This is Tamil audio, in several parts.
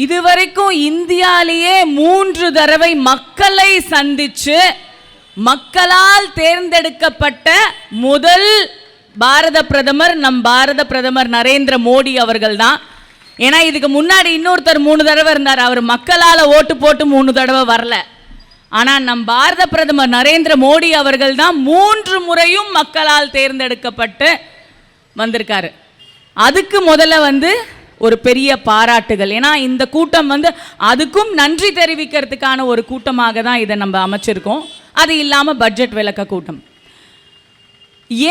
இதுவரைக்கும் இந்தியாலேயே மூன்று தடவை மக்களை சந்திச்சு மக்களால் தேர்ந்தெடுக்கப்பட்ட முதல் பாரத பிரதமர் நம் பாரத பிரதமர் நரேந்திர மோடி அவர்கள் தான் ஏன்னா இதுக்கு முன்னாடி இன்னொருத்தர் மூணு தடவை இருந்தார். அவர் மக்களால் ஓட்டு போட்டு மூணு தடவை வரல. ஆனால் நம் பாரத பிரதமர் நரேந்திர மோடி அவர்கள் தான் மூன்று முறையும் மக்களால் தேர்ந்தெடுக்கப்பட்டு வந்திருக்காரு. அதுக்கு முதல்ல வந்து ஒரு பெரிய பாராட்டுகள். ஏன்னா இந்த கூட்டம் வந்து அதுக்கும் நன்றி தெரிவிக்கிறதுக்கான ஒரு கூட்டமாக தான் இதை நம்ம அமைச்சிருக்கோம். அது இல்லாமல் பட்ஜெட் விளக்க கூட்டம்.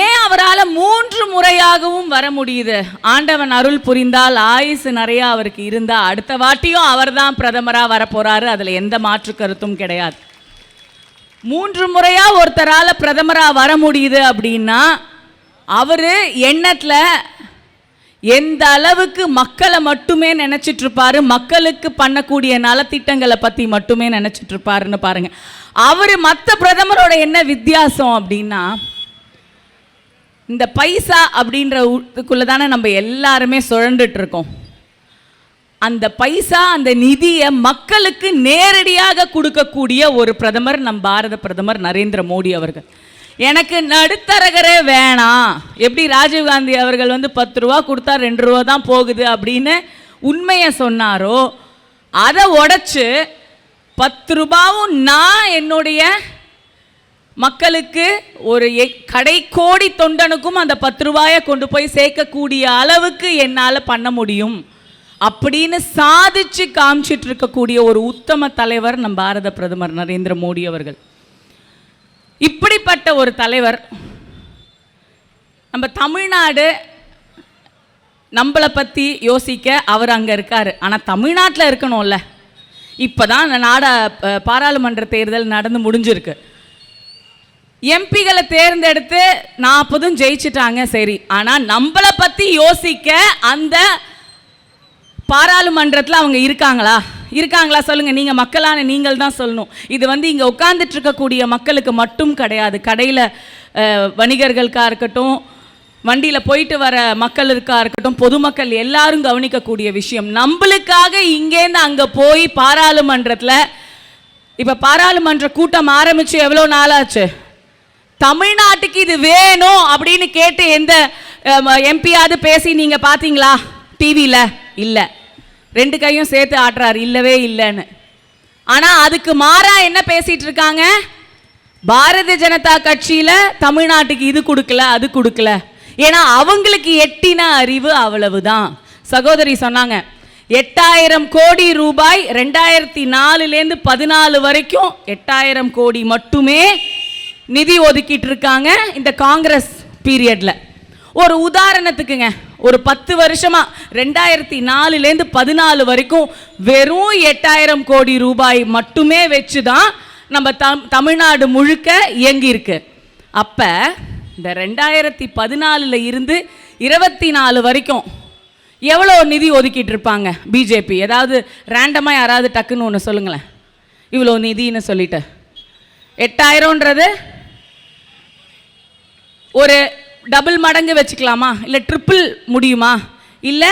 ஏன் அவரால் மூன்று முறையாகவும் வர முடியுது? ஆண்டவன் அருள் புரிந்தால் ஆயுசு நிறையா அவருக்கு இருந்தால் அடுத்த வாட்டியும் அவர்தான் பிரதமராக வரப்போகிறாரு அதில் எந்த மாற்று கருத்தும் கிடையாது. மூன்று முறையாக ஒருத்தரால் பிரதமராக வர முடியுது அப்படின்னா அவர் எண்ணத்தில் எந்த அளவுக்கு மக்களை மட்டுமே நினச்சிட்டு இருப்பாரு மக்களுக்கு பண்ணக்கூடிய நலத்திட்டங்களை பற்றி மட்டுமே நினச்சிட்டு இருப்பாருன்னு பாருங்க. அவர் மற்ற பிரதமரோட என்ன வித்தியாசம் அப்படின்னா இந்த பைசா அப்படின்றதுக்குள்ள தானே நம்ம எல்லாருமே சுழண்டுட்டு இருக்கோம் அந்த பைசா அந்த நிதியை மக்களுக்கு நேரடியாக கொடுக்கக்கூடிய ஒரு பிரதமர் நம் பாரத பிரதமர் நரேந்திர மோடி அவர்கள். எனக்கு நடுத்தரகரே வேணாம் எப்படி ராஜீவ்காந்தி அவர்கள் வந்து பத்து ரூபா கொடுத்தா ரெண்டு ரூபா தான் போகுது அப்படின்னு உண்மையை சொன்னாரோ அதை உடைச்சு பத்து ரூபாவும் நான் என்னுடைய மக்களுக்கு ஒரு எ- கோடி தொண்டனுக்கும் அந்த பத்து ரூபாயை கொண்டு போய் சேர்க்கக்கூடிய அளவுக்கு என்னால் பண்ண முடியும் அப்படின்னு சாதிச்சு காமிச்சிட்டு இருக்கக்கூடிய ஒரு உத்தம தலைவர் நம் பாரத பிரதமர் நரேந்திர மோடி அவர்கள். இப்படிப்பட்ட ஒரு தலைவர் நம்ம தமிழ்நாடு நம்மளை பற்றி யோசிக்க அவர் அங்கே இருக்கார். ஆனால் தமிழ்நாட்டில் இருக்கணும்ல. இப்போ தான் இந்த நாட பாராளுமன்ற தேர்தல் நடந்து முடிஞ்சிருக்கு. எம்பிகளை தேர்ந்தெடுத்து நாற்பதும் ஜெயிச்சிட்டாங்க சரி. ஆனால் நம்மளை பற்றி யோசிக்க அந்த பாராளுமன்றத்தில் அவங்க இருக்காங்களா? இருக்காங்களா? சொல்லுங்கள் நீங்கள் மக்களான நீங்கள் தான் சொல்லணும். இது வந்து இங்கே உட்கார்ந்துட்டு இருக்கக்கூடிய மக்களுக்கு மட்டும் கிடையாது. கடையில் வணிகர்களுக்காக இருக்கட்டும் வண்டியில் போயிட்டு வர மக்களுக்கா இருக்கட்டும் பொதுமக்கள் எல்லாரும் கவனிக்கக்கூடிய விஷயம். நம்மளுக்காக இங்கேருந்து அங்கே போய் பாராளுமன்றத்தில் இப்போ பாராளுமன்ற கூட்டம் ஆரம்பித்து எவ்வளோ நாளாச்சு? தமிழ்நாட்டுக்கு இது வேணும் அப்படின்னு கேட்டு எந்த எம்பியாவது பேசி நீங்கள் பார்த்தீங்களா டிவியில் இல்லை. ரெண்டு கையும் சேர்த்து ஆட்டுறாரு. இல்லவே இல்லைன்னு. ஆனால் அதுக்கு மாறா என்ன பேசிட்டு இருக்காங்க? பாரதிய ஜனதா கட்சியில தமிழ்நாட்டுக்கு இது கொடுக்கல அது கொடுக்கல. ஏன்னா அவங்களுக்கு எட்டின அறிவு அவ்வளவுதான். சகோதரி சொன்னாங்க எட்டாயிரம் கோடி ரூபாய் ரெண்டாயிரத்தி நாலுலேருந்து பதினாலு வரைக்கும் எட்டாயிரம் கோடி மட்டுமே நிதி ஒதுக்கிட்டு இருக்காங்க இந்த காங்கிரஸ் பீரியட்ல. ஒரு உதாரணத்துக்குங்க. ஒரு பத்து வருஷமா ரெண்டாயிரத்தி நாலுலேருந்து பதினாலு வரைக்கும் வெறும் எட்டாயிரம் கோடி ரூபாய் மட்டுமே வச்சு தான் நம்ம தம் தமிழ்நாடு முழுக்க இயங்கியிருக்கு. அப்போ இந்த ரெண்டாயிரத்தி பதினாலில் இருந்து இருபத்தி நாலு வரைக்கும் எவ்வளோ நிதி ஒதுக்கிட்டு இருப்பாங்க பிஜேபி ஏதாவது ரேண்டமாக யாராவது டக்குன்னு ஒன்று சொல்லுங்களேன். இவ்வளோ நிதின்னு சொல்லிட்டு. எட்டாயிரம்ன்றது ஒரு டபுள் மடங்கு வச்சுக்கலாமா? இல்லை ட்ரிப்புள் முடியுமா? இல்லை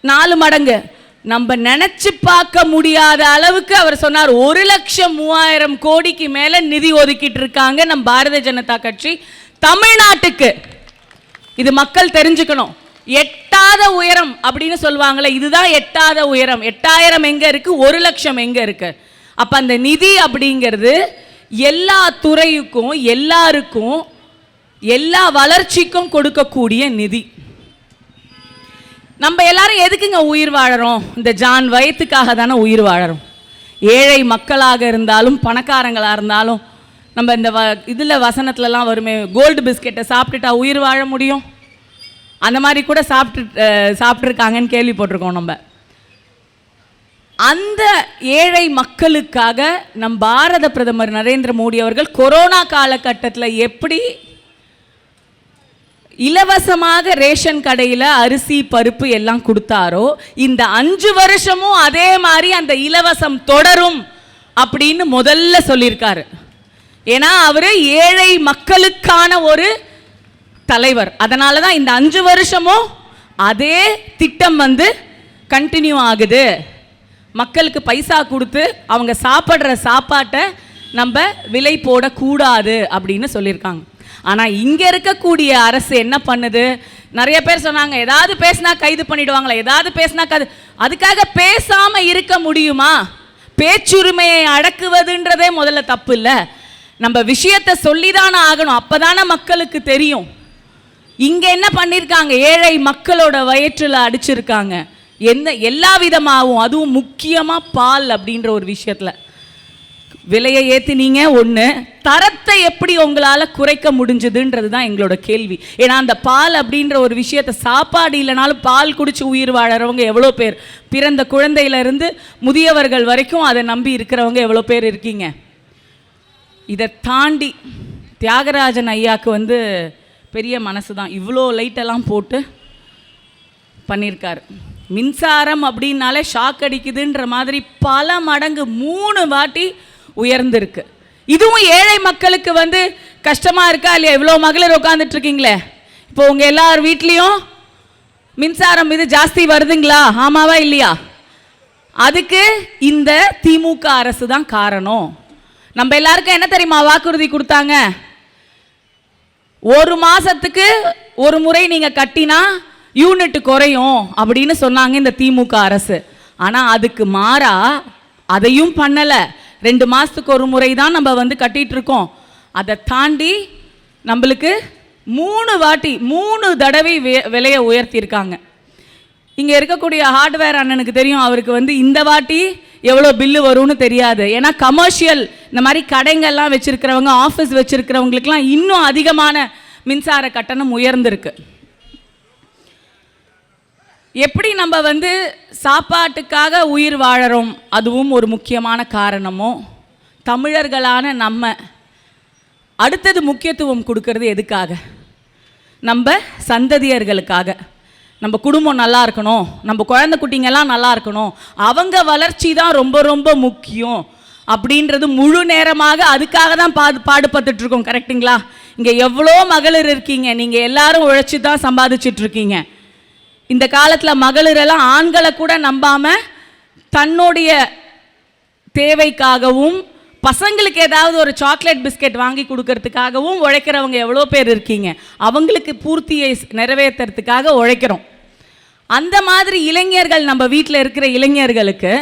நாலு மடங்கு. நம்ம நினச்சி பார்க்க முடியாத அளவுக்கு அவர் சொன்னார் ஒரு லட்சம் மூவாயிரம் கோடிக்கு மேலே நிதி ஒதுக்கிட்டு இருக்காங்க நம் பாரதிய ஜனதா கட்சி தமிழ்நாட்டுக்கு. இது மக்கள் தெரிஞ்சுக்கணும். எட்டாத உயரம் அப்படின்னு சொல்லுவாங்களே இதுதான் எட்டாத உயரம். எட்டாயிரம் எங்க இருக்கு? ஒரு லட்சம் எங்க இருக்கு? அப்ப அந்த நிதி அப்படிங்கிறது எல்லா துறையுக்கும் எல்லாருக்கும் எல்லா வளர்ச்சிக்கும் கொடுக்கக்கூடிய நிதி. நம்ம எல்லாரும் எதுக்குங்க உயிர் வாழறோம்? இந்த ஜான் வயத்துக்காக தானே உயிர் வாழறோம். ஏழை மக்களாக இருந்தாலும் பணக்காரங்களாக இருந்தாலும் நம்ம இந்த வ இதில் வசனத்துலலாம் வருமே கோல்டு பிஸ்கெட்டை சாப்பிட்டுட்டா உயிர் வாழ முடியும்? அந்த மாதிரி கூட சாப்பிட்டு சாப்பிட்ருக்காங்கன்னு கேள்விப்பட்டிருக்கோம் நம்ம. அந்த ஏழை மக்களுக்காக நம் பாரத பிரதமர் நரேந்திர மோடி அவர்கள் கொரோனா காலகட்டத்தில் எப்படி இலவசமாக ரேஷன் கடையில் அரிசி பருப்பு எல்லாம் கொடுத்தாரோ இந்த அஞ்சு வருஷமும் அதே மாதிரி அந்த இலவசம் தொடரும் அப்படின்னு முதல்ல சொல்லியிருக்காரு. ஏன்னா அவர் ஏழை மக்களுக்கான ஒரு தலைவர். அதனால தான் இந்த அஞ்சு வருஷமும் அதே திட்டம் வந்து கண்டினியூ ஆகுது. மக்களுக்கு பைசா கொடுத்து அவங்க சாப்பிட்ற சாப்பாட்டை நம்ம விலை போடக்கூடாது அப்படின்னு சொல்லியிருக்காங்க. ஆனால் இங்கே இருக்கக்கூடிய அரசு என்ன பண்ணுது? நிறைய பேர் சொன்னாங்க ஏதாவது பேசினா கைது பண்ணிடுவாங்களா? ஏதாவது பேசினா கது அதுக்காக பேசாமல் இருக்க முடியுமா? பேச்சுரிமையை அடக்குவதுன்றதே முதல்ல தப்பு இல்லை. நம்ம விஷயத்தை சொல்லிதானே ஆகணும். அப்பதானே மக்களுக்கு தெரியும். இங்கே என்ன பண்ணியிருக்காங்க ஏழை மக்களோட வயிற்றில் அடிச்சிருக்காங்க. எந்த எல்லா விதமாகவும் அதுவும் முக்கியமாக பால் அப்படின்ற ஒரு விஷயத்தில். விலையை ஏற்றினீங்க ஒன்று தரத்தை எப்படி உங்களால் குறைக்க முடிஞ்சதுன்றது தான் எங்களோட கேள்வி. ஏன்னா அந்த பால் அப்படின்ற ஒரு விஷயத்தை சாப்பாடு இல்லைனாலும் பால் குடித்து உயிர் வாழறவங்க எவ்வளோ பேர்? பிறந்த குழந்தையிலேருந்து முதியவர்கள் வரைக்கும் அதை நம்பி இருக்கிறவங்க எவ்வளோ பேர் இருக்கீங்க? இதை தாண்டி தியாகராஜன் ஐயாவுக்கு வந்து பெரிய மனசு தான் இவ்வளோ லைட்டெல்லாம் போட்டு பண்ணியிருக்காரு. மின்சாரம் அப்படின்னாலே ஷாக் அடிக்குதுன்ற மாதிரி பல மடங்கு மூணு வாட்டி உயர்ந்திருக்கு. இதுவும் ஏழை மக்களுக்கு வந்து கஷ்டமாக இருக்கா? இல்லையா? இவ்வளோ மகளிர் உட்காந்துட்டு இருக்கீங்களே. இப்போ உங்கள் எல்லார் வீட்லேயும் மின்சாரம் இது ஜாஸ்தி வருதுங்களா? ஆமாவா இல்லையா? அதுக்கு இந்த திமுக அரசு தான் காரணம். நம்ம எல்லாருக்கும் என்ன தெரியுமா வாக்குறுதி கொடுத்தாங்க? ஒரு மாசத்துக்கு ஒரு முறை நீங்க கட்டினா யூனிட் குறையும் அப்படின்னு சொன்னாங்க இந்த திமுக அரசு. ஆனா அதுக்கு மாறா அதையும் பண்ணல. ரெண்டு மாதத்துக்கு ஒரு முறை தான் நம்ம வந்து கட்டிகிட்டு இருக்கோம் அதை தாண்டி நம்மளுக்கு மூணு வாட்டி மூணு தடவை விலையை உயர்த்தியிருக்காங்க. இங்கே இருக்கக்கூடிய ஹார்ட்வேர் அண்ணனுக்கு தெரியும் அவருக்கு வந்து இந்த வாட்டி எவ்வளோ பில்லு வரும்னு தெரியாது. ஏன்னா கமர்ஷியல் இந்த மாதிரி கடைங்கள்லாம் வச்சுருக்கிறவங்க ஆஃபீஸ் வச்சிருக்கிறவங்களுக்குலாம் இன்னும் அதிகமான மின்சார கட்டணம் உயர்ந்திருக்கு. எப்படி நம்ம வந்து சாப்பாட்டுக்காக உயிர் வாழறோம்? அதுவும் ஒரு முக்கியமான காரணமோ? தமிழர்களான நம்ம அடுத்தது முக்கியத்துவம் கொடுக்கறது எதுக்காக? நம்ம சந்ததியர்களுக்காக. நம்ம குடும்பம் நல்லா இருக்கணும். நம்ம குழந்தை குட்டிங்கெல்லாம் நல்லா இருக்கணும். அவங்க வளர்ச்சி தான் ரொம்ப ரொம்ப முக்கியம். அப்படின்றது முழு நேரமாக அதுக்காக தான் பாடு பாடுபட்டுட்டு இருக்கோம் கரெக்ட்டுங்களா இங்கே எவ்வளோ மகளிர் இருக்கீங்க? நீங்கள் எல்லாரும் உழைச்சி தான் சம்பாதிச்சிட்டு இருக்கீங்க இந்த காலத்தில் மகளிரெல்லாம் ஆண்களை கூட நம்பாமல் தன்னுடைய தேவைக்காகவும் பசங்களுக்கு ஏதாவது ஒரு சாக்லேட் பிஸ்கெட் வாங்கி கொடுக்கறதுக்காகவும் உழைக்கிறவங்க எவ்வளோ பேர் இருக்கீங்க? அவங்களுக்கு பூர்த்தியை நிறைவேற்றுறதுக்காக நிறைவேத்துறதுக்காக உழைக்கிறோம். அந்த மாதிரி இளைஞர்கள் நம்ம வீட்டில் இருக்கிற இளைஞர்களுக்கு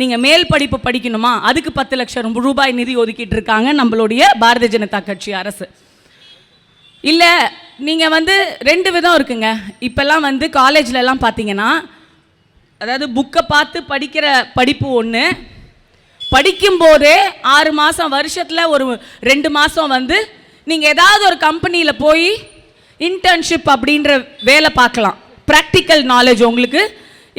நீங்கள் மேல் படிப்பு படிக்கணுமா? அதுக்கு பத்து லட்சம் ரூபாய் நிதி ஒதுக்கிட்டு இருக்காங்க நம்மளுடைய பாரதிய ஜனதா கட்சி அரசு. இல்லை நீங்கள் வந்து ரெண்டு விதம் இருக்குங்க. இப்போல்லாம் வந்து காலேஜ்லலாம் பார்த்தீங்கன்னா அதாவது புக்கை பார்த்து படிக்கிற படிப்பு ஒன்று படிக்கும்போதே ஆறு மாதம் வருஷத்தில் ஒரு ரெண்டு மாதம் வந்து நீங்கள் ஏதாவது ஒரு கம்பெனியில் போய் இன்டர்ன்ஷிப் அப்படின்ற வேலை பார்க்கலாம். ப்ராக்டிக்கல் நாலேஜ் உங்களுக்கு.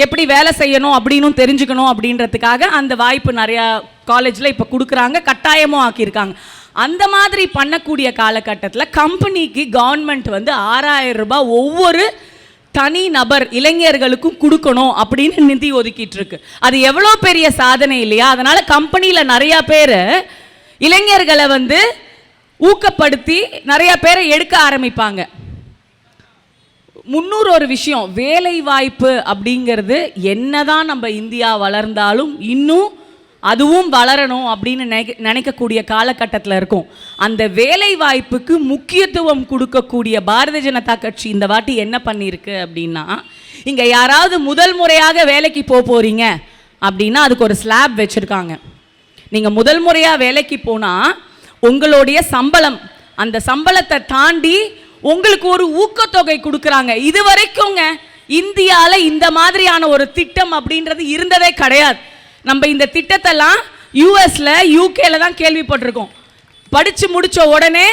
எப்படி வேலை செய்யணும் அப்படின்னு தெரிஞ்சுக்கணும் அப்படின்றதுக்காக அந்த வாய்ப்பு நிறையா காலேஜில் இப்போ கொடுக்குறாங்க கட்டாயமும் ஆக்கியிருக்காங்க. அந்த மாதிரி பண்ணக்கூடிய காலகட்டத்தில் கம்பெனிக்கு கவர்மெண்ட் வந்து ஆறாயிரம் ரூபாய் ஒவ்வொரு தனி நபர் இளைஞர்களுக்கும் கொடுக்கணும் அப்படின்னு நிதி ஒதுக்கிட்டு இருக்கு. அது எவ்வளோ பெரிய சாதனை இல்லையா? அதனால கம்பெனியில் நிறையா பேர் இளைஞர்களை வந்து ஊக்கப்படுத்தி நிறைய பேரை எடுக்க ஆரம்பிப்பாங்க. முன்னூறு ஒரு விஷயம் வேலை வாய்ப்பு அப்படிங்கிறது என்னதான் நம்ம இந்தியா வளர்ந்தாலும் இன்னும் அதுவும் வளரணும் அப்படின்னு நினைக்க நினைக்கக்கூடிய காலகட்டத்தில் இருக்கும். அந்த வேலை வாய்ப்புக்கு முக்கியத்துவம் கொடுக்கக்கூடிய பாரதிய ஜனதா கட்சி இந்த வாட்டி என்ன பண்ணியிருக்கு அப்படின்னா இங்கே யாராவது முதல் முறையாக வேலைக்கு போக போகிறீங்க அப்படின்னா அதுக்கு ஒரு ஸ்லாப் வச்சுருக்காங்க. நீங்கள் முதல் முறையாக வேலைக்கு போனால் உங்களுடைய சம்பளம் அந்த சம்பளத்தை தாண்டி உங்களுக்கு ஒரு ஊக்கத்தொகை கொடுக்குறாங்க. இது வரைக்குங்க இந்தியாவில் இந்த மாதிரியான ஒரு திட்டம் அப்படின்றது இருந்ததே கிடையாது. நம்ம இந்த திட்டத்தெல்லாம் யூஎஸ்ல யூகேல தான் கேள்விப்பட்டிருக்கோம். படித்து முடிச்ச உடனே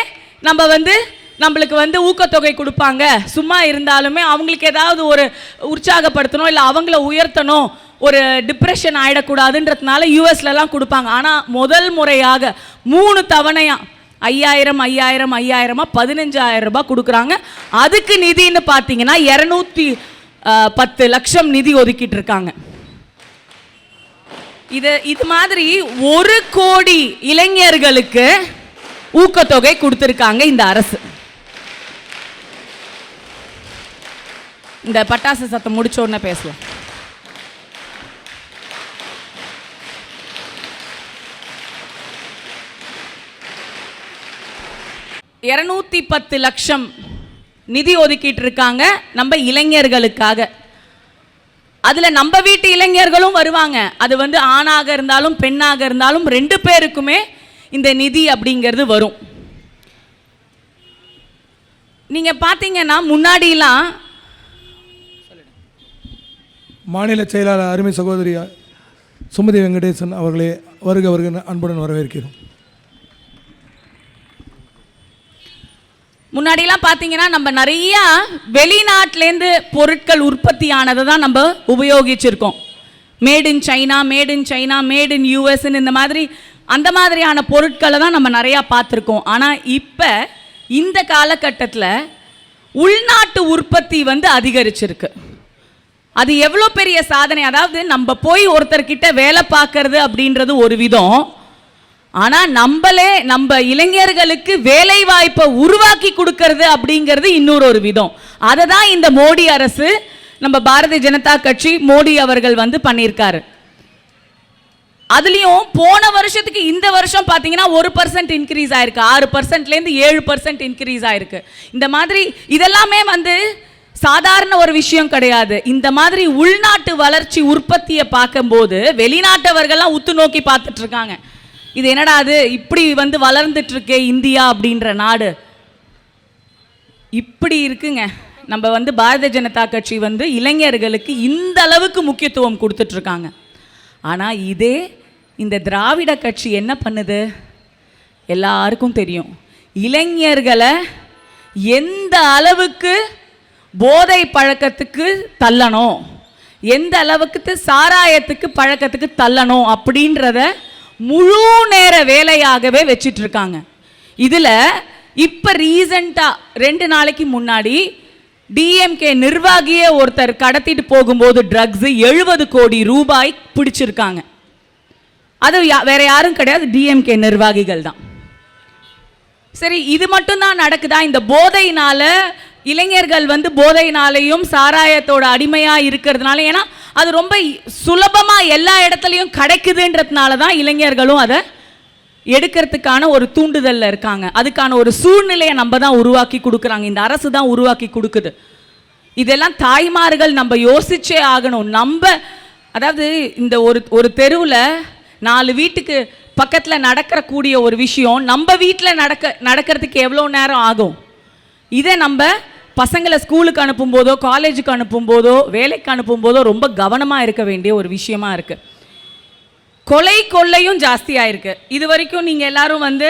நம்ம வந்து நம்மளுக்கு வந்து ஊக்கத்தொகை கொடுப்பாங்க. சும்மா இருந்தாலுமே அவங்களுக்கு ஏதாவது ஒரு உற்சாகப்படுத்தணும் இல்லை அவங்கள உயர்த்தணும் ஒரு டிப்ரெஷன் ஆகிடக்கூடாதுன்றதுனால யூஎஸ்லலாம் கொடுப்பாங்க. ஆனால் முதல் முறையாக மூணு தவணையாக ஐயாயிரம் ஐயாயிரம் ஐயாயிரமா பதினஞ்சாயிரம் ரூபாய் கொடுக்குறாங்க. அதுக்கு நிதின்னு பார்த்தீங்கன்னா இரநூத்தி பத்து லட்சம் நிதி ஒதுக்கிட்டு இருக்காங்க. இது இது மாதிரி ஒரு கோடி இளைஞர்களுக்கு ஊக்கத்தொகை கொடுத்துருக்காங்க இந்த அரசு. இந்த பட்டாசு சத்தம் முடிச்ச உடனே பேசலாம். இரநூத்தி பத்து லட்சம் நிதி ஒதுக்கிட்டு இருக்காங்க நம்ம இளைஞர்களுக்காக. அதுல நம்ம வீட்டு இளைஞர்களும் வருவாங்க. அது வந்து ஆணாக இருந்தாலும் பெண்ணாக இருந்தாலும் ரெண்டு பேருக்குமே இந்த நிதி அப்படிங்கிறது வரும். நீங்க பாத்தீங்கன்னா முன்னாடிலாம் மாநில செயலாளர் அருமை சகோதரி சுமதி வெங்கடேசன் அவர்களே வருக வருக அன்புடன் வரவேற்கிறோம். முன்னாடிலாம் பார்த்தீங்கன்னா நம்ம நிறைய வெளிநாட்டிலேருந்து பொருட்கள் உற்பத்தி ஆனதை தான் நம்ம உபயோகிச்சிருக்கோம். Made in China made in China made in யூஎஸ்ன்னு இந்த மாதிரி அந்த மாதிரியான பொருட்களை தான் நம்ம நிறையா பார்த்துருக்கோம். ஆனால் இப்போ இந்த காலகட்டத்தில் உள்நாட்டு உற்பத்தி வந்து அதிகரிச்சிருக்கு. அது எவ்வளோ பெரிய சாதனை? அதாவது நம்ம போய் ஒருத்தர்கிட்ட வேலை பார்க்கறது அப்படின்றது ஒரு விதம். ஆனால் நம்மளே நம்ம இளைஞர்களுக்கு வேலை வாய்ப்பை உருவாக்கி கொடுக்கறது அப்படிங்கிறது இன்னொரு ஒரு விதம். அதை தான் இந்த மோடி அரசு நம்ம பாரதிய ஜனதா கட்சி மோடி அவர்கள் வந்து பண்ணியிருக்காரு. அதுலேயும் போன வருஷத்துக்கு இந்த வருஷம் பார்த்தீங்கன்னா ஒரு பர்சன்ட் இன்க்ரீஸ் ஆயிருக்கு. ஆறு பர்சன்ட்லேருந்து ஏழு பர்சன்ட் இன்க்ரீஸ் ஆயிருக்கு. இந்த மாதிரி இதெல்லாமே வந்து சாதாரண ஒரு விஷயம் கிடையாது. இந்த மாதிரி உள்நாட்டு வளர்ச்சி உற்பத்தியை பார்க்கும்போது வெளிநாட்டவர்கள்லாம் உத்து நோக்கி பார்த்துட்டு இருக்காங்க. இது என்னடா அது? இப்படி வந்து வளர்ந்துட்டு இருக்கே இந்தியா அப்படின்ற நாடு. இப்படி இருக்குங்க. நம்ம வந்து பாரதிய ஜனதா கட்சி வந்து இளைஞர்களுக்கு இந்த அளவுக்கு முக்கியத்துவம் கொடுத்துட்ருக்காங்க. ஆனால் இதே இந்த திராவிட கட்சி என்ன பண்ணுது? எல்லாருக்கும் தெரியும். இளைஞர்களை எந்த அளவுக்கு போதை பழக்கத்துக்கு தள்ளணும்? எந்த அளவுக்கு சாராயத்துக்கு பழக்கத்துக்கு தள்ளணும் அப்படின்றத முழு நேர வேலையாகவே வச்சிட்டு இருக்காங்க இதில் இப்போ ரீசண்டாக ரெண்டு நாளைக்கு முன்னாடி டிஎம்கே நிர்வாகியே ஒருத்தர் கடத்திட்டு போகும்போது ட்ரக்ஸ் எழுபது கோடி ரூபாய் பிடிச்சிருக்காங்க. அது யா- வேற யாரும் கிடையாது டிஎம்கே நிர்வாகிகள் தான். சரி இது மட்டும்தான் நடக்குதா? இந்த போதையினால இளைஞர்கள் வந்து போதையினாலையும் சாராயத்தோட அடிமையாக இருக்கிறதுனால ஏன்னா அது ரொம்ப சுலபமாக எல்லா இடத்துலையும் கிடைக்குதுன்றதுனால தான் இளைஞர்களும் அதை எடுக்கிறதுக்கான ஒரு தூண்டுதலில் இருக்காங்க. அதுக்கான ஒரு சூழ்நிலையை நம்ம தான் உருவாக்கி கொடுக்குறாங்க. இந்த அரசு தான் உருவாக்கி கொடுக்குது. இதெல்லாம் தாய்மார்கள் நம்ம யோசிச்சே ஆகணும். நம்ம அதாவது இந்த ஒரு ஒரு தெருவில் நாலு வீட்டுக்கு பக்கத்தில் நடக்கிறக்கூடிய ஒரு விஷயம் நம்ம வீட்டில் நடக்க நடக்கிறதுக்கு எவ்வளோ நேரம் ஆகும்? இதை நம்ம பசங்களை ஸ்கூலுக்கு அனுப்பும் போதோ காலேஜுக்கு அனுப்பும் போதோ வேலைக்கு அனுப்பும் போதோ ரொம்ப கவனமாக இருக்க வேண்டிய ஒரு விஷயமா இருக்குது கொலை கொள்ளையும் ஜாஸ்தியாக இருக்கு இது வரைக்கும் நீங்கள் எல்லாரும் வந்து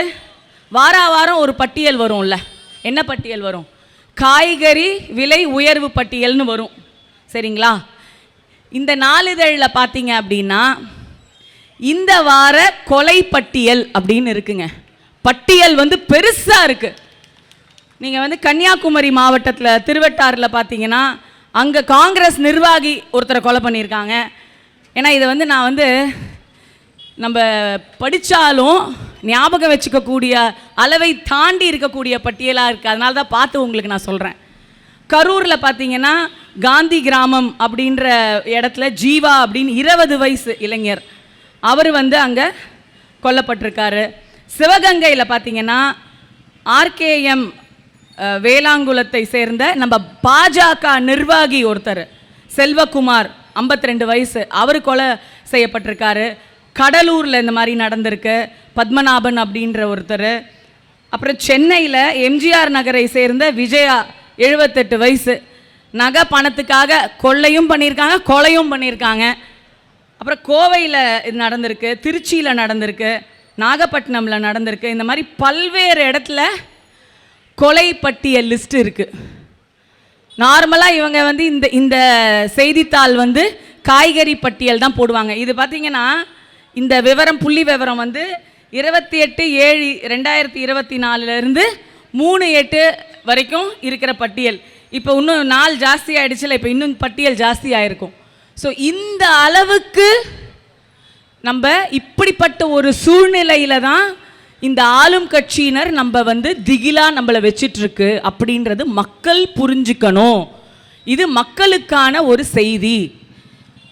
வார வாரம் ஒரு பட்டியல் வரும்ல. என்ன பட்டியல் வரும்? காய்கறி விலை உயர்வு பட்டியல்னு வரும். சரிங்களா? இந்த நாளிதழில் பார்த்தீங்க அப்படின்னா இந்த வார கொலை பட்டியல் அப்படின்னு இருக்குங்க. பட்டியல் வந்து பெருசாக இருக்குது நீங்கள் வந்து கன்னியாகுமரி மாவட்டத்தில் திருவட்டாறில் பார்த்தீங்கன்னா அங்கே காங்கிரஸ் நிர்வாகி ஒருத்தரை கொலை பண்ணியிருக்காங்க. ஏன்னா இதை வந்து நான் வந்து நம்ம படித்தாலும் ஞாபகம் வச்சுக்கக்கூடிய அளவை தாண்டி இருக்கக்கூடிய பட்டியலாக இருக்குது அதனால தான் பார்த்து உங்களுக்கு நான் சொல்கிறேன் கரூரில் பார்த்தீங்கன்னா காந்தி கிராமம் அப்படின்ற இடத்துல ஜீவா அப்படின்னு இருபது வயசு இளைஞர். அவர் வந்து அங்கே கொல்லப்பட்டிருக்காரு. சிவகங்கையில் பார்த்தீங்கன்னா ஆர்கேஎம் வேளாங்குளத்தை சேர்ந்த நம்ம பாஜக நிர்வாகி ஒருத்தர் செல்வகுமார் 52 வயசு. அவர் கொலை செய்யப்பட்டிருக்காரு. கடலூரில் இந்த மாதிரி நடந்திருக்கு. பத்மநாபன் அப்படின்ற ஒருத்தர். அப்புறம் சென்னையில் எம்ஜிஆர் நகரை சேர்ந்த விஜயா எழுபத்தெட்டு வயசு. நகை பணத்துக்காக கொள்ளையும் பண்ணியிருக்காங்க கொலையும் பண்ணியிருக்காங்க. அப்புறம் கோவையில் இது நடந்திருக்கு திருச்சியில் நடந்திருக்கு நாகப்பட்டினமில் நடந்திருக்கு. இந்த மாதிரி பல்வேறு இடத்துல கொலை பட்டியல் லிஸ்ட் இருக்குது நார்மலாக இவங்க வந்து இந்த இந்த செய்தித்தாள் வந்து காய்கறி பட்டியல் தான் போடுவாங்க. இது பார்த்தீங்கன்னா இந்த விவரம் புள்ளி விவரம் வந்து இருபத்தி எட்டு ஏழு ரெண்டாயிரத்தி இருபத்தி நாலுலேருந்து மூணு எட்டு வரைக்கும் இருக்கிற பட்டியல். இப்போ இன்னும் நாள் ஜாஸ்தி ஆயிடுச்சுல இப்போ இன்னும் பட்டியல் ஜாஸ்தி ஆகிருக்கும் ஸோ இந்த அளவுக்கு நம்ம இப்படிப்பட்ட ஒரு சூழ்நிலையில தான் இந்த ஆளும் கட்சியினர் நம்ம வந்து திகிலா நம்மளை வச்சிட்டு இருக்கு அப்படின்றது மக்கள் புரிஞ்சுக்கணும். இது மக்களுக்கான ஒரு செய்தி.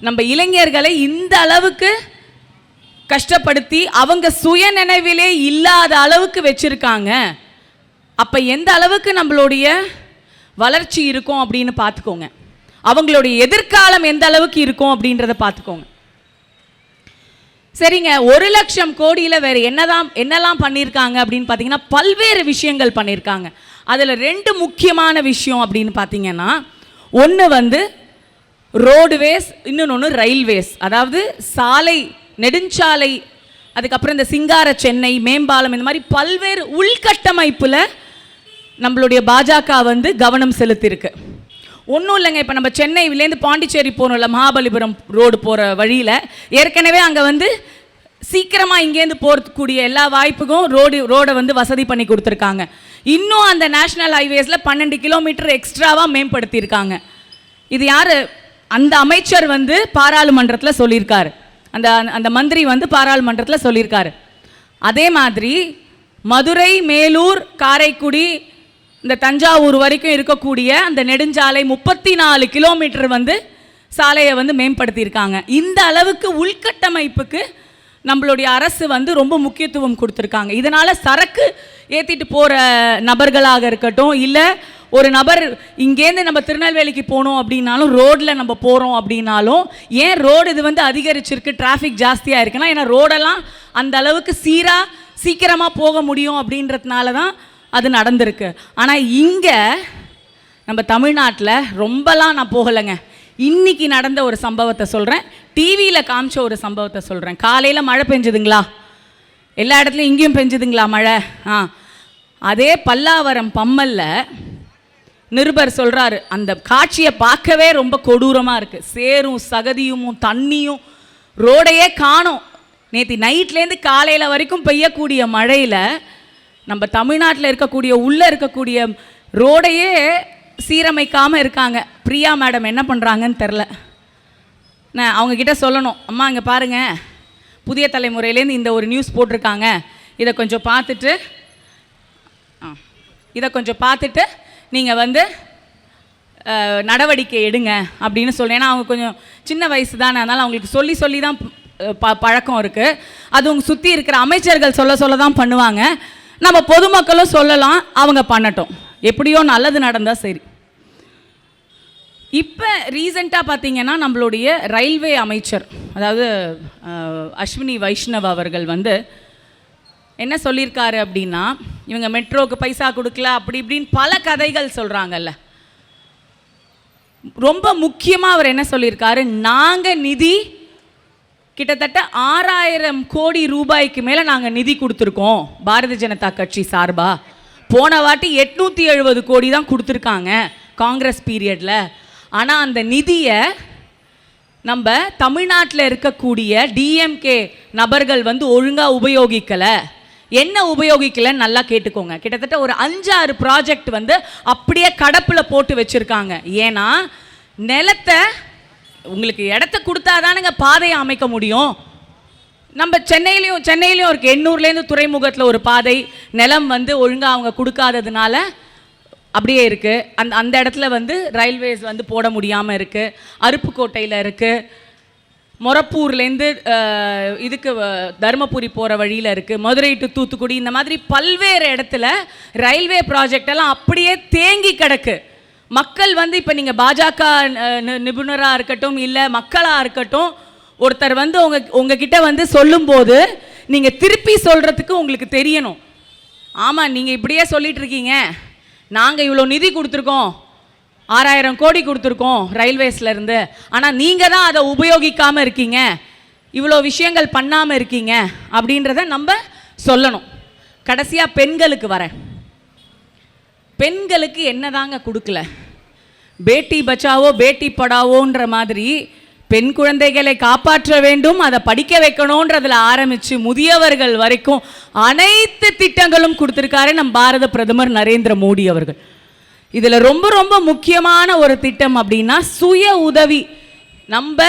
நம்ம இளைஞர்களை இந்த அளவுக்கு கஷ்டப்படுத்தி அவங்க சுயநினைவிலே இல்லாத அளவுக்கு வச்சுருக்காங்க. அப்போ எந்த அளவுக்கு நம்மளுடைய வளர்ச்சி இருக்கும் அப்படின்னு பார்த்துக்கோங்க. அவங்களுடைய எதிர்காலம் எந்த அளவுக்கு இருக்கும் அப்படின்றத பார்த்துக்கோங்க. சரிங்க ஒரு லட்சம் கோடியில் வேறு என்னதான் என்னெல்லாம் பண்ணியிருக்காங்க அப்படின்னு பார்த்தீங்கன்னா பல்வேறு விஷயங்கள் பண்ணியிருக்காங்க அதில் ரெண்டு முக்கியமான விஷயம் அப்படின்னு பார்த்தீங்கன்னா ஒன்று வந்து ரோடுவேஸ் இன்னொன்று ரயில்வேஸ். அதாவது சாலை நெடுஞ்சாலை அதுக்கப்புறம் இந்த சிங்கார சென்னை மேம்பாலம் இந்த மாதிரி பல்வேறு உள்கட்டமைப்பில் நம்மளுடைய பாஜக வந்து கவனம் செலுத்தியிருக்கு. ஒன்றும் இல்லைங்க இப்போ நம்ம சென்னையிலேருந்து பாண்டிச்சேரி போகணும்ல மகாபலிபுரம் ரோடு போகிற வழியில். ஏற்கனவே அங்கே வந்து சீக்கிரமாக இங்கேருந்து போகிறதுக்கூடிய எல்லா வாய்ப்புக்கும் ரோடு ரோடை வந்து வசதி பண்ணி கொடுத்துருக்காங்க. இன்னும் அந்த நேஷ்னல் ஹைவேஸில் பன்னெண்டு கிலோமீட்டர் எக்ஸ்ட்ராவாக மேம்படுத்தியிருக்காங்க. இது யார்? அந்த அமைச்சர் வந்து பாராளுமன்றத்தில் சொல்லியிருக்காரு. அந்த அந்த மந்திரி வந்து பாராளுமன்றத்தில் சொல்லியிருக்காரு. அதே மாதிரி மதுரை மேலூர் காரைக்குடி இந்த தஞ்சாவூர் வரைக்கும் இருக்கக்கூடிய அந்த நெடுஞ்சாலை முப்பத்தி நாலு கிலோமீட்டர் வந்து சாலையை வந்து மேம்படுத்தியிருக்காங்க. இந்த அளவுக்கு உள்கட்டமைப்புக்கு நம்மளுடைய அரசு வந்து ரொம்ப முக்கியத்துவம் கொடுத்துருக்காங்க. இதனால் சரக்கு ஏற்றிட்டு போகிற நபர்களாக இருக்கட்டும் இல்லை ஒரு நபர் இங்கேருந்து நம்ம திருநெல்வேலிக்கு போகணும் அப்படின்னாலும் ரோட்டில் நம்ம போகிறோம் அப்படின்னாலும் ஏன் ரோடு இது வந்து அதிகரிச்சிருக்கு டிராஃபிக் ஜாஸ்தியாக இருக்குன்னா ஏன்னா ரோடெல்லாம் அந்த அளவுக்கு சீராக சீக்கிரமாக போக முடியும் அப்படின்றதுனால தான் அது நடந்திருக்கு. ஆனால் இங்கே நம்ம தமிழ்நாட்டில் ரொம்பலாம் நான் போகலைங்க. இன்னைக்கு நடந்த ஒரு சம்பவத்தை சொல்கிறேன் டிவியில் காமிச்ச ஒரு சம்பவத்தை சொல்கிறேன் காலையில் மழை பெஞ்சுதுங்களா? எல்லா இடத்துலையும் இங்கேயும் பெஞ்சுதுங்களா மழை? ஆ. அதே பல்லாவரம் பம்மல்ல நிருபர் சொல்கிறாரு அந்த காட்சியை பார்க்கவே ரொம்ப கொடூரமாக இருக்குது சேரும் சகதியும் தண்ணியும் ரோடையே காணும். நேற்று நைட்லேருந்து காலையில் வரைக்கும் பெய்யக்கூடிய மழையில் நம்ம தமிழ்நாட்டில் இருக்கக்கூடிய உள்ளே இருக்கக்கூடிய ரோடையே சீரமைக்காமல் இருக்காங்க. பிரியா மேடம் என்ன பண்ணுறாங்கன்னு தெரில. நான் அவங்கக்கிட்ட சொல்லணும். அம்மா இங்கே பாருங்கள் புதிய தலைமுறையிலேருந்து இந்த ஒரு நியூஸ் போட்டிருக்காங்க. இதை கொஞ்சம் பார்த்துட்டு ஆ இதை கொஞ்சம் பார்த்துட்டு நீங்கள் வந்து நடவடிக்கை எடுங்க அப்படின்னு சொல்லி ஏன்னா அவங்க கொஞ்சம் சின்ன வயசு தானே. அதனால் அவங்களுக்கு சொல்லி சொல்லி தான் ப பழக்கம் இருக்குது அது உங்க சுற்றி இருக்கிற அமைச்சர்கள் சொல்ல சொல்ல தான் பண்ணுவாங்க. நம்ம பொதுமக்களும் சொல்லலாம் அவங்க பண்ணட்டும். எப்படியோ நல்லது நடந்தால் சரி. இப்போ ரீசெண்டாக பார்த்தீங்கன்னா நம்மளுடைய ரயில்வே அமைச்சர் அதாவது அஸ்வினி வைஷ்ணவ் அவர்கள் வந்து என்ன சொல்லியிருக்காரு அப்படின்னா இவங்க மெட்ரோக்கு பைசா கொடுக்கல அப்படி இப்படின்னு பல கதைகள் சொல்கிறாங்கல்ல ரொம்ப முக்கியமாக அவர் என்ன சொல்லியிருக்காரு? நாங்கள் நிதி கிட்டத்தட்ட ஆறாயிரம் கோடி ரூபாய்க்கு மேலே நாங்கள் நிதி கொடுத்துருக்கோம் பாரதிய ஜனதா கட்சி சார்பா. போன வாட்டி எட்நூற்றி எழுபது கோடி தான் கொடுத்துருக்காங்க காங்கிரஸ் பீரியடில். ஆனால் அந்த நிதியை நம்ம தமிழ்நாட்டில் இருக்கக்கூடிய டிஎம்கே நபர்கள் வந்து ஒழுங்காக உபயோகிக்கலை. என்ன உபயோகிக்கலைன்னு நல்லா கேட்டுக்கோங்க. கிட்டத்தட்ட ஒரு அஞ்சாறு ப்ராஜெக்ட் வந்து அப்படியே கடப்பில் போட்டு வச்சுருக்காங்க. ஏன்னா நிலத்தை உங்களுக்கு இடத்த கொடுத்தாதானுங்க பாதையை அமைக்க முடியும். நம்ம சென்னையிலையும் சென்னையிலையும் இருக்குது எண்ணூர்லேருந்து துறைமுகத்தில் ஒரு பாதை நிலம் வந்து ஒழுங்காக அவங்க கொடுக்காததுனால அப்படியே இருக்குது அந்த அந்த இடத்துல வந்து ரயில்வேஸ் வந்து போட முடியாமல் இருக்குது அருப்புக்கோட்டையில் இருக்குது மொரப்பூர்லேருந்து இதுக்கு தருமபுரி போகிற வழியில் இருக்குது மதுரை டு தூத்துக்குடி இந்த மாதிரி பல்வேறு இடத்துல ரயில்வே ப்ராஜெக்ட் எல்லாம் அப்படியே தேங்கி கிடக்கு. மக்கள் வந்து இப்போ நீங்கள் பாஜக நிபுணராக இருக்கட்டும் இல்லை மக்களாக இருக்கட்டும் ஒருத்தர் வந்து உங்க உங்ககிட்ட வந்து சொல்லும்போது நீங்கள் திருப்பி சொல்கிறதுக்கு உங்களுக்கு தெரியணும். ஆமாம் நீங்கள் இப்படியே சொல்லிட்டு இருக்கீங்க. நாங்கள் இவ்வளோ நிதி கொடுத்துருக்கோம். ஆறாயிரம் கோடி கொடுத்துருக்கோம் ரயில்வேஸ்லேருந்து ஆனால் நீங்கள் தான் அதை உபயோகிக்காமல் இருக்கீங்க. இவ்வளோ விஷயங்கள் பண்ணாமல் இருக்கீங்க. அப்படின்றத நம்ம சொல்லணும். கடைசியாக பெண்களுக்கு வரேன். பெண்களுக்கு என்னதாங்க கொடுக்கல? பேட்டி பச்சாவோ பேட்டி படாவோன்ற மாதிரி பெண் குழந்தைகளை காப்பாற்ற வேண்டும் அதை படிக்க வைக்கணுன்றதில் ஆரம்பித்து முதியவர்கள் வரைக்கும் அனைத்து திட்டங்களும் கொடுத்துருக்காரு நம் பாரத பிரதமர் நரேந்திர மோடி அவர்கள். இதில் ரொம்ப ரொம்ப முக்கியமான ஒரு திட்டம் அப்படின்னா சுய உதவி. நம்ம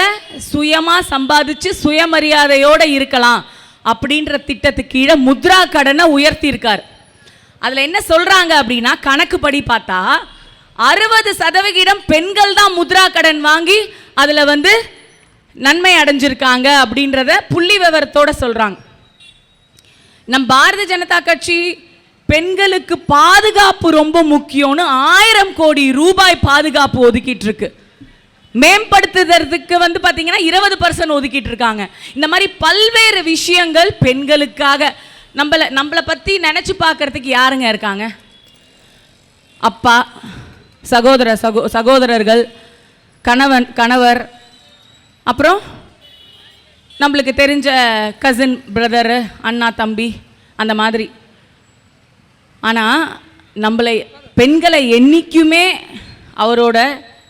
சுயமாக சம்பாதிச்சு சுயமரியாதையோடு இருக்கலாம் அப்படின்ற திட்டத்துக்கு கீழே முத்ரா கடனை உயர்த்தியிருக்கார். அதில் என்ன சொல்கிறாங்க அப்படின்னா கணக்குப்படி பார்த்தா அறுபது சதவிகிதம் பெண்கள் தான் முத்ரா கடன் வாங்கி அதில் வந்து நன்மை அடைஞ்சிருக்காங்க அப்படின்றத புள்ளி விவரத்தோட சொல்கிறாங்க நம் பாரதிய ஜனதா கட்சி பெண்களுக்கு பாதுகாப்பு ரொம்ப முக்கியம்னு ஆயிரம் கோடி ரூபாய் பாதுகாப்பு ஒதுக்கிட்டு இருக்கு மேம்படுத்துறதுக்கு வந்து பார்த்தீங்கன்னா இருபது பர்சன்ட் ஒதுக்கிட்டு இருக்காங்க இந்த மாதிரி பல்வேறு விஷயங்கள் பெண்களுக்காக நம்மள நம்மளை பற்றி நினச்சி பார்க்கறதுக்கு யாருங்க இருக்காங்க? அப்பா சகோதர சகோ சகோதரர்கள் கணவன் கணவர் அப்புறம் நம்மளுக்கு தெரிஞ்ச கசின் பிரதரு அண்ணா தம்பி அந்த மாதிரி. ஆனால் நம்மளை பெண்களை என்றைக்குமே அவரோட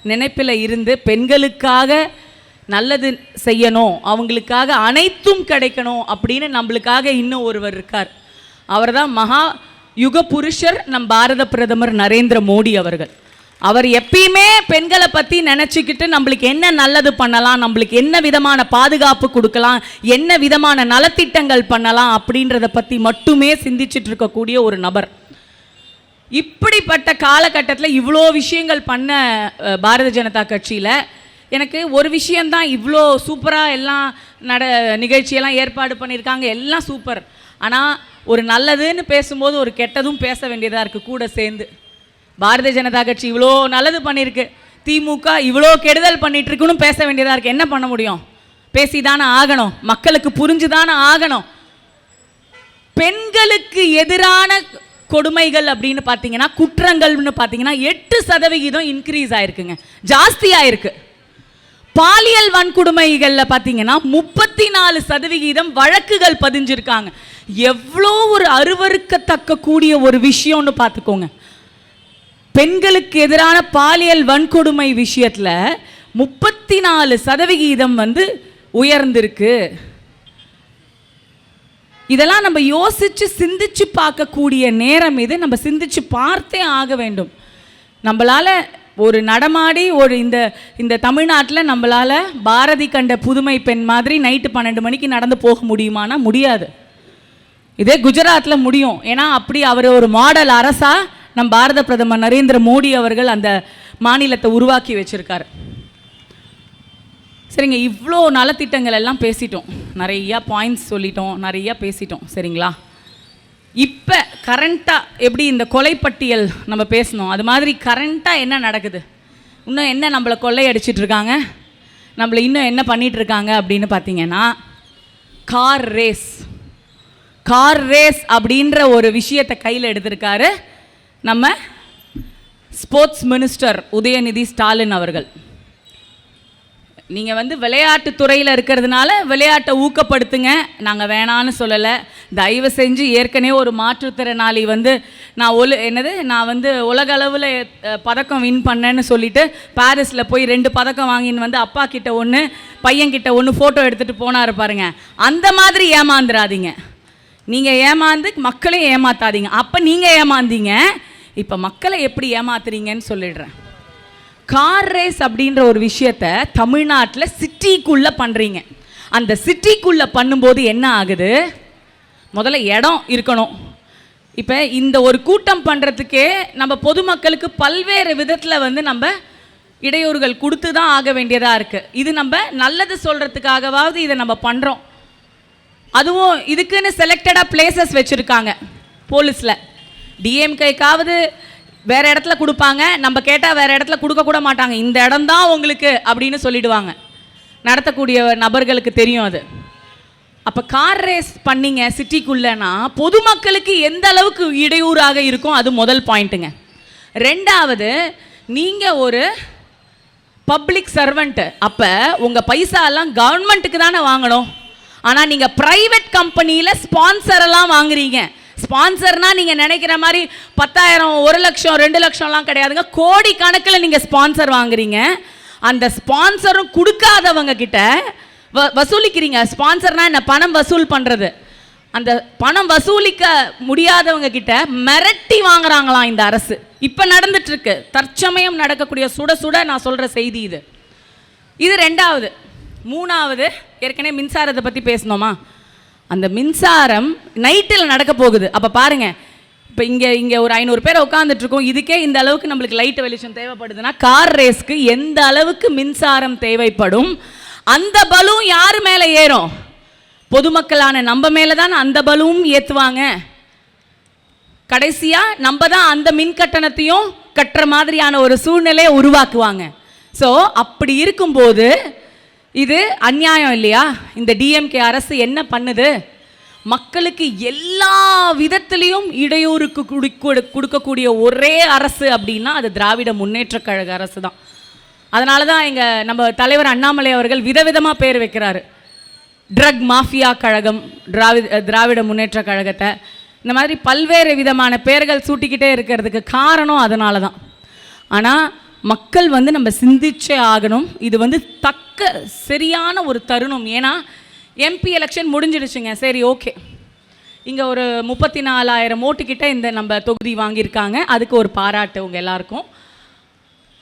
நினைப்பில் இருந்து பெண்களுக்காக நல்லது செய்யணும் அவங்களுக்காக அனைத்தும் கிடைக்கணும் அப்படின்னு நம்மளுக்காக இன்னும் ஒருவர் இருக்கார். அவர்தான் மகா யுக புருஷர் நம் பாரத பிரதமர் நரேந்திர மோடி அவர்கள். அவர் எப்பயுமே பெண்களை பற்றி நினச்சிக்கிட்டு நம்மளுக்கு என்ன நல்லது பண்ணலாம் நம்மளுக்கு என்ன விதமான பாதுகாப்பு கொடுக்கலாம் என்ன விதமான நலத்திட்டங்கள் பண்ணலாம் அப்படின்றத பற்றி மட்டுமே சிந்திச்சுட்டு இருக்கக்கூடிய ஒரு நபர். இப்படிப்பட்ட காலகட்டத்தில் இவ்வளோ விஷயங்கள் பண்ண பாரத ஜனதா கட்சியில் எனக்கு ஒரு விஷயந்தான் இவ்வளோ சூப்பராக எல்லாம் நட நிகழ்ச்சியெல்லாம் ஏற்பாடு பண்ணியிருக்காங்க. எல்லாம் சூப்பர். ஆனால் ஒரு நல்லதுன்னு பேசும்போது ஒரு கெட்டதும் பேச வேண்டியதாக இருக்குது கூட சேர்ந்து. பாரதிய ஜனதா கட்சி இவ்வளோ நல்லது பண்ணியிருக்கு. திமுக இவ்வளோ கெடுதல் பண்ணிகிட்ருக்குன்னு பேச வேண்டியதாக இருக்குது என்ன பண்ண முடியும்? பேசி தானே ஆகணும். மக்களுக்கு புரிஞ்சு தானே ஆகணும். பெண்களுக்கு எதிரான கொடுமைகள் அப்படின்னு பார்த்தீங்கன்னா குற்றங்கள்னு பார்த்தீங்கன்னா எட்டு சதவிகிதம் இன்க்ரீஸ் ஆயிருக்குங்க. ஜாஸ்தி ஆயிருக்கு பாலியல் வன்கொடுமைகளில் பார்த்தீங்கன்னா முப்பத்தி நாலு சதவிகிதம் வழக்குகள் பதிஞ்சிருக்காங்க. எவ்வளோ ஒரு அருவறுக்கத்தக்க கூடிய ஒரு விஷயம்னு பார்த்துக்கோங்க பெண்களுக்கு எதிரான பாலியல் வன்கொடுமை விஷயத்தில் முப்பத்தி நாலு சதவிகிதம் வந்து உயர்ந்திருக்கு. இதெல்லாம் நம்ம யோசித்து சிந்திச்சு பார்க்கக்கூடிய நேரம் இது. நம்ம சிந்திச்சு பார்த்தே ஆக வேண்டும். நம்மளால ஒரு நடமாடி ஒரு இந்த இந்த தமிழ்நாட்டில் நம்மளால் பாரதி கண்ட புதுமை பெண் மாதிரி நைட்டு பன்னெண்டு மணிக்கு நடந்து போக முடியுமானா முடியாது. இதே குஜராத்தில் முடியும். ஏன்னா அப்படி அவர் ஒரு மாடல் அரசா நம் பாரத பிரதமர் நரேந்திர மோடி அவர்கள் அந்த மாநிலத்தை உருவாக்கி வச்சுருக்காரு. சரிங்க இவ்வளோ நலத்திட்டங்கள் எல்லாம் பேசிட்டோம். நிறையா பாயிண்ட்ஸ் சொல்லிட்டோம் நிறையா பேசிட்டோம். சரிங்களா? இப்போ கரண்ட்டாக எப்படி இந்த கொலைப்பட்டியல் நம்ம பேசணும்? அது மாதிரி கரண்ட்டாக என்ன நடக்குது? இன்னும் என்ன நம்மளை கொள்ளையடிச்சிட்டு இருக்காங்க நம்மளை இன்னும் என்ன பண்ணிகிட்ருக்காங்க அப்படின்னு பார்த்தீங்கன்னா கார் ரேஸ் கார் ரேஸ் அப்படின்ற ஒரு விஷயத்தை கையில் எடுத்திருக்காரு நம்ம ஸ்போர்ட்ஸ் மினிஸ்டர் உதயநிதி ஸ்டாலின் அவர்கள். நீங்கள் வந்து விளையாட்டு துறையில் இருக்கிறதுனால விளையாட்டை ஊக்கப்படுத்துங்க. நாங்கள் வேணான்னு சொல்லலை. தயவு செஞ்சு ஏற்கனவே ஒரு மாற்றுத்திறனாளி வந்து நான் ஒலு என்னது? நான் வந்து உலக அளவில் பதக்கம் வின் பண்ணேன்னு சொல்லிட்டு பாரிஸில் போய் ரெண்டு பதக்கம் வாங்கின்னு வந்து அப்பா கிட்ட ஒன்று பையன்கிட்ட ஒன்று ஃபோட்டோ எடுத்துகிட்டு போனாரு பாருங்க. அந்த மாதிரி ஏமாந்துடாதீங்க நீங்கள் ஏமாந்து மக்களையும் ஏமாத்தாதீங்க. அப்போ நீங்கள் ஏமாந்தீங்க. இப்போ மக்களை எப்படி ஏமாத்துறீங்கன்னு சொல்லிடுறேன். கார் ரேஸ் அப்படின்ற ஒரு விஷயத்த தமிழ்நாட்டில் சிட்டிக்குள்ளே பண்ணுறீங்க அந்த சிட்டிக்குள்ளே பண்ணும்போது என்ன ஆகுது? முதல்ல இடம் இருக்கணும். இப்போ இந்த ஒரு கூட்டம் பண்ணுறதுக்கே நம்ம பொதுமக்களுக்கு பல்வேறு விதத்தில் வந்து நம்ம இடையூறுகள் கொடுத்து தான் ஆக வேண்டியதாக இருக்குது இது நம்ம நல்லது சொல்கிறதுக்காகவாவது இதை நம்ம பண்ணுறோம் அதுவும் இதுக்குன்னு செலக்டடாக பிளேசஸ் வச்சுருக்காங்க போலீஸில் டிஎம்கேக்காவது வேற இடத்துல கொடுப்பாங்க. நம்ம கேட்டால் வேற இடத்துல கொடுக்க கூட மாட்டாங்க. இந்த இடம் தான் உங்களுக்கு அப்படின்னு சொல்லிடுவாங்க. நடத்தக்கூடிய நபர்களுக்கு தெரியும் அது. அப்போ கார் ரேஸ் பண்ணிங்க சிட்டிக்குள்ளனா பொதுமக்களுக்கு எந்த அளவுக்கு இடையூறாக இருக்கும்? அது முதல் பாயிண்ட்டுங்க ரெண்டாவது நீங்கள் ஒரு பப்ளிக் சர்வெண்ட்டு அப்போ உங்கள் பைசாலாம் கவர்மெண்ட்டுக்கு தானே வாங்கணும். ஆனால் நீங்கள் ப்ரைவேட் கம்பெனியில் ஸ்பான்சரெல்லாம் வாங்குறீங்க. ஸ்பான்சர்னா நீங்கள் நினைக்கிற மாதிரி பத்தாயிரம் ஒரு லட்சம் ரெண்டு லட்சம்லாம் கிடையாதுங்க. கோடி கணக்கில் நீங்கள் ஸ்பான்சர் வாங்குறீங்க. அந்த ஸ்பான்சரும் கொடுக்காதவங்க கிட்ட வ வசூலிக்கிறீங்க. ஸ்பான்சர்னா என்ன? பணம் வசூல் பண்ணுறது அந்த பணம் வசூலிக்க முடியாதவங்க கிட்ட மிரட்டி வாங்குறாங்களாம் இந்த அரசு. இப்போ நடந்துட்டுருக்கு. தற்சமயம் நடக்கக்கூடிய சுட சுட நான் சொல்கிற செய்தி இது. இது ரெண்டாவது. மூணாவது ஏற்கனவே மின்சாரத்தை பற்றி பேசணுமா அந்த மின்சாரம் நைட்டில் நடக்க போகுது. அப்போ பாருங்கள் இப்போ இங்கே இங்கே ஒரு ஐநூறு பேர் உட்காந்துட்ருக்கோம் இதுக்கே இந்த அளவுக்கு நம்மளுக்கு லைட் வெளிச்சம் தேவைப்படுதுன்னா கார் ரேஸ்க்கு எந்த அளவுக்கு மின்சாரம் தேவைப்படும்? அந்த பலூன் யார் மேலே ஏறும்? பொதுமக்களான நம்ம மேலே தான் அந்த பலூன் ஏற்றுவாங்க கடைசியாக நம்ம தான் அந்த மின் கட்டணத்தையும் கட்டுற மாதிரியான ஒரு சூழ்நிலையை உருவாக்குவாங்க. ஸோ அப்படி இருக்கும்போது இது அநியாயம் இல்லையா? இந்த டிஎம்கே அரசு என்ன பண்ணுது? மக்களுக்கு எல்லா விதத்திலையும் இடையூறுக்கு குடி- கொடு- கொடுக்கக்கூடிய ஒரே அரசு அப்படின்னா அது திராவிட முன்னேற்றக் கழக அரசு தான். அதனால தான் எங்கள் நம்ம தலைவர் அண்ணாமலை அவர்கள் விதவிதமாக பேர் வைக்கிறாரு. ட்ரக் மாஃபியா கழகம் திராவிட திராவிட முன்னேற்ற கழகத்தை. இந்த மாதிரி பல்வேறு விதமான பெயர்கள் சூட்டிக்கிட்டே இருக்கிறதுக்கு காரணம் அதனால தான். ஆனால் மக்கள் வந்து நம்ம சிந்திச்சே ஆகணும். இது வந்து தக்க சரியான ஒரு தருணம். ஏன்னா எம்பி எலெக்ஷன் முடிஞ்சிடுச்சுங்க. சரி ஓகே இங்கே ஒரு முப்பத்தி நாலாயிரம் ஓட்டுக்கிட்ட இந்த நம்ம தொகுதி வாங்கியிருக்காங்க. அதுக்கு ஒரு பாராட்டு உங்கள் எல்லாருக்கும்.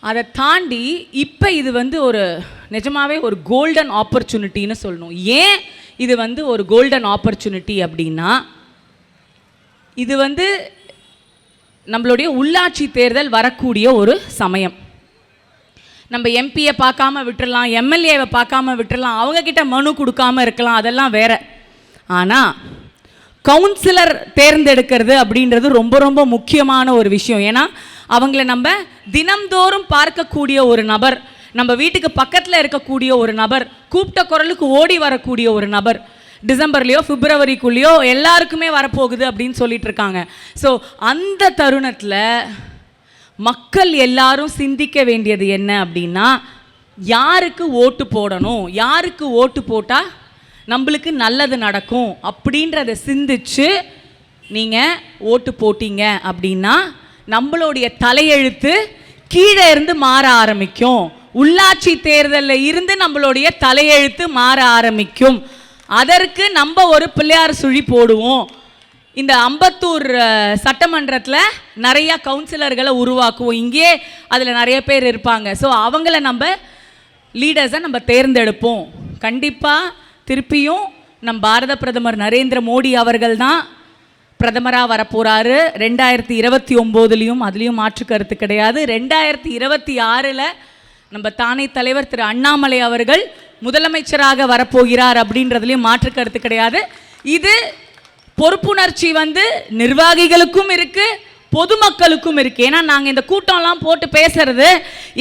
அதை தாண்டி இப்போ இது வந்து ஒரு நிஜமாவே ஒரு கோல்டன் ஆப்பர்ச்சுனிட்டின்னு சொல்லணும். ஏன் இது வந்து ஒரு கோல்டன் ஆப்பர்ச்சுனிட்டி அப்படின்னா இது வந்து நம்மளுடைய உள்ளாட்சி தேர்தல் வரக்கூடிய ஒரு சமயம். நம்ம எம்பியை பார்க்காம விட்டுடலாம் எம்எல்ஏவை பார்க்காம விட்டுடலாம் அவங்கக்கிட்ட மனு கொடுக்காம இருக்கலாம் அதெல்லாம் வேற. ஆனால் கவுன்சிலர் தேர்ந்தெடுக்கிறது அப்படின்றது ரொம்ப ரொம்ப முக்கியமான ஒரு விஷயம். ஏன்னா அவங்கள நம்ம தினம்தோறும் பார்க்கக்கூடிய ஒரு நபர் நம்ம வீட்டுக்கு பக்கத்தில் இருக்கக்கூடிய ஒரு நபர் கூப்பிட்ட குரலுக்கு ஓடி வரக்கூடிய ஒரு நபர் டிசம்பர்லேயோ பிப்ரவரிக்குள்ளேயோ எல்லாருக்குமே வரப்போகுது அப்படின்னு சொல்லிட்டு இருக்காங்க. ஸோ அந்த தருணத்தில் மக்கள் எல்லாரும் சிந்திக்க வேண்டியது என்ன அப்படின்னா யாருக்கு ஓட்டு போடணும்? யாருக்கு ஓட்டு போட்டால் நம்மளுக்கு நல்லது நடக்கும்? அப்படின்றத சிந்திச்சு நீங்கள் ஓட்டு போட்டீங்க அப்படின்னா நம்மளுடைய தலையெழுத்து கீழே இருந்து மாற ஆரம்பிக்கும். உள்ளாட்சி தேர்தலில் இருந்து நம்மளுடைய தலையெழுத்து மாற ஆரம்பிக்கும். அதற்கு நம்ம ஒரு பிள்ளையார் சுழி போடுவோம். இந்த அம்பத்தூர் சட்டமன்றத்தில் நிறைய கவுன்சிலர்களை உருவாக்குவோம். இங்கே அதில் நிறைய பேர் இருப்பாங்க. ஸோ அவங்கள நம்ம லீடர்ஸை நம்ம தேர்ந்தெடுப்போம். கண்டிப்பாக திருப்பியும் நம் பாரத பிரதமர் நரேந்திர மோடி அவர்கள் தான் பிரதமராக வரப்போகிறாரு ரெண்டாயிரத்தி இருபத்தி ஒம்போதுலேயும் அதுலேயும் மாற்று கருத்து கிடையாது. ரெண்டாயிரத்தி இருபத்தி ஆறில் நம்ம தானே தலைவர் திரு அண்ணாமலை அவர்கள் முதலமைச்சராக வரப்போகிறார் அப்படின்றதுலையும் மாற்று கருத்து கிடையாது. இது பொறுப்புணர்ச்சி வந்து நிர்வாகிகளுக்கும் இருக்கு பொதுமக்களுக்கும் இருக்கு. ஏன்னா நாங்கள் இந்த கூட்டம்லாம் போட்டு பேசுறது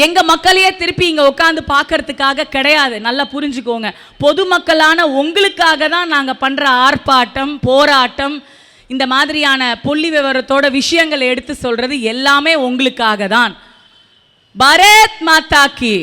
எங்க மக்களையே திருப்பி இங்க உட்காந்து பார்க்கறதுக்காக கிடையாது. நல்லா புரிஞ்சுக்கோங்க. பொதுமக்களான உங்களுக்காக தான் நாங்கள் பண்ற ஆர்ப்பாட்டம் போராட்டம் இந்த மாதிரியான புள்ளி விவரத்தோட விஷயங்களை எடுத்து சொல்றது எல்லாமே உங்களுக்காக தான். பாரத் மாதா கி.